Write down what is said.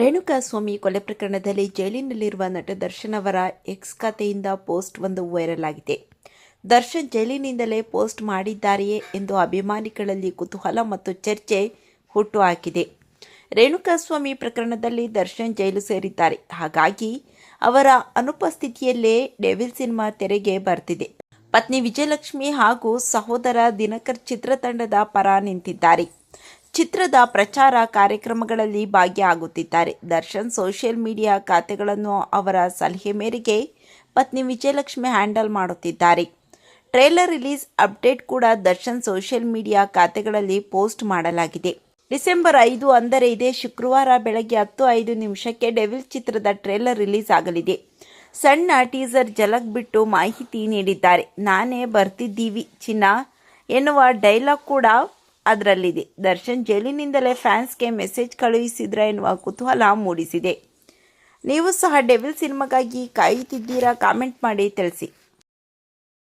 ರೇಣುಕಾಸ್ವಾಮಿ ಕೊಲೆ ಪ್ರಕರಣದಲ್ಲಿ ಜೈಲಿನಲ್ಲಿರುವ ನಟ ದರ್ಶನ್ ಅವರ ಎಕ್ಸ್ ಖಾತೆಯಿಂದ ಪೋಸ್ಟ್ ಒಂದು ವೈರಲ್ ಆಗಿದೆ ದರ್ಶನ್ ಜೈಲಿನಿಂದಲೇ ಪೋಸ್ಟ್ ಮಾಡಿದ್ದಾರೆಯೇ ಎಂದು ಅಭಿಮಾನಿಗಳಲ್ಲಿ ಕುತೂಹಲ ಮತ್ತು ಚರ್ಚೆ ಹುಟ್ಟುಹಾಕಿದೆ ರೇಣುಕಾಸ್ವಾಮಿ ಪ್ರಕರಣದಲ್ಲಿ ದರ್ಶನ್ ಜೈಲು ಸೇರಿದ್ದಾರೆ. ಹಾಗಾಗಿ ಅವರ ಅನುಪಸ್ಥಿತಿಯಲ್ಲೇ ಡೆವಿಲ್ ಸಿನಿಮಾ ತೆರೆಗೆ ಬರ್ತಿದೆ. ಪತ್ನಿ ವಿಜಯಲಕ್ಷ್ಮಿ ಹಾಗೂ ಸಹೋದರ ದಿನಕರ್ ಚಿತ್ರತಂಡದ ಪರ ನಿಂತಿದ್ದಾರೆ. ಚಿತ್ರದ ಪ್ರಚಾರ ಕಾರ್ಯಕ್ರಮಗಳಲ್ಲಿ ಭಾಗಿಯಾಗುತ್ತಿದ್ದಾರೆ. ದರ್ಶನ್ ಸೋಷಿಯಲ್ ಮೀಡಿಯಾ ಖಾತೆಗಳನ್ನು ಅವರ ಸಲಹೆ ಮೇರೆಗೆ ಪತ್ನಿ ವಿಜಯಲಕ್ಷ್ಮಿ ಹ್ಯಾಂಡಲ್ ಮಾಡುತ್ತಿದ್ದಾರೆ. ಟ್ರೇಲರ್ ರಿಲೀಸ್ ಅಪ್ಡೇಟ್ ಕೂಡ ದರ್ಶನ್ ಸೋಷಿಯಲ್ ಮೀಡಿಯಾ ಖಾತೆಗಳಲ್ಲಿ ಪೋಸ್ಟ್ ಮಾಡಲಾಗಿದೆ. ಡಿಸೆಂಬರ್ ಐದು ಅಂದರೆ ಇದೇ ಶುಕ್ರವಾರ ಬೆಳಗ್ಗೆ ಹತ್ತು ಐದು ನಿಮಿಷಕ್ಕೆ ಡೆವಿಲ್ ಚಿತ್ರದ ಟ್ರೇಲರ್ ರಿಲೀಸ್ ಆಗಲಿದೆ. ಸಣ್ಣ ಟೀಸರ್ ಜಲಕ್ ಬಿಟ್ಟು ಮಾಹಿತಿ ನೀಡಿದ್ದಾರೆ. ನಾನೇ ಬರ್ತಿದ್ದೀವಿ ಚಿನ್ನ ಎನ್ನುವ ಡೈಲಾಗ್ ಕೂಡ ಅದರಲ್ಲಿದೆ. ದರ್ಶನ್ ಜೈಲಿನಿಂದಲೇ ಫ್ಯಾನ್ಸ್ಗೆ ಮೆಸೇಜ್ ಕಳುಹಿಸಿದ್ರ ಎನ್ನುವ ಕುತೂಹಲ ಮೂಡಿಸಿದೆ. ನೀವು ಸಹ ಡೆವಿಲ್ ಸಿನಿಮಾಗಾಗಿ ಕಾಯುತ್ತಿದ್ದೀರಾ? ಕಾಮೆಂಟ್ ಮಾಡಿ ತಿಳಿಸಿ.